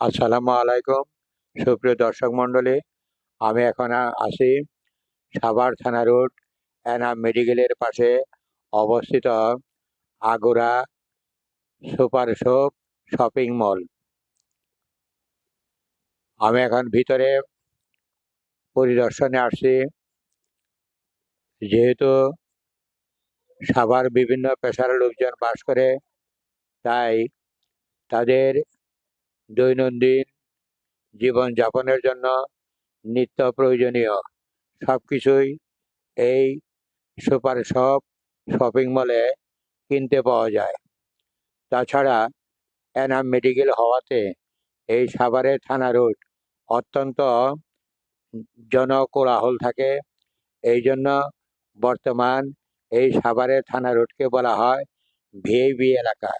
আসসালামু আলাইকুম, সুপ্রিয় দর্শক মণ্ডলী। আমি এখন আছি সাভার থানা রোড, এনাম মেডিকেলের পাশে অবস্থিত Agora super shop shopping mall. আমি এখন ভিতরে পরিদর্শনে আসছি। যেহেতু সাভার বিভিন্ন পেশার লোকজন বাস করে, তাই তাদের দৈনন্দিন জীবনযাপনের জন্য নিত্য প্রয়োজনীয় সব কিছুই এই সুপার শপ, শপিং মলে কিনতে পাওয়া যায়। তাছাড়া এনাম মেডিকেল হওয়াতে এই সাভারের থানা রোড অত্যন্ত জনকোলাহল থাকে। এই জন্য বর্তমান এই সাভারের থানা রোডকে বলা হয় ভিআইবি এলাকা।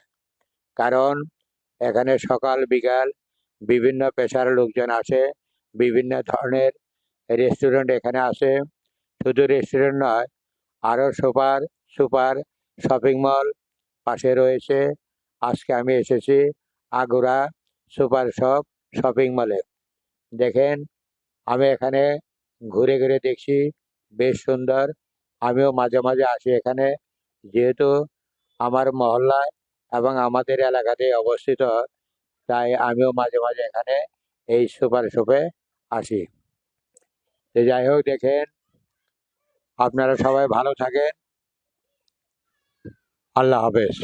কারণ এখানে সকাল, বিকাল বিভিন্ন পেশার লোকজন আসে, বিভিন্ন ধরনের রেস্টুরেন্ট এখানে আসে। শুধু রেস্টুরেন্ট নয় আরও সুপার সুপার শপিং মল পাশে রয়েছে। আজকে আমি এসেছি আগুরা সুপার শপ শপিং মলে দেখেন, আমি এখানে ঘুরে ঘুরে দেখছি, বেশ সুন্দর। আমিও মাঝে মাঝে আসি এখানে। যেহেতু আমার মহল্লায় এবং আমাদের এলাকাতে অবস্থিত, তাই আমিও মাঝে মাঝে এখানে এই সুপার শপে আসি। তো যাই হোক, দেখেন, আপনারা সবাই ভালো থাকেন। আল্লাহ হাফেজ।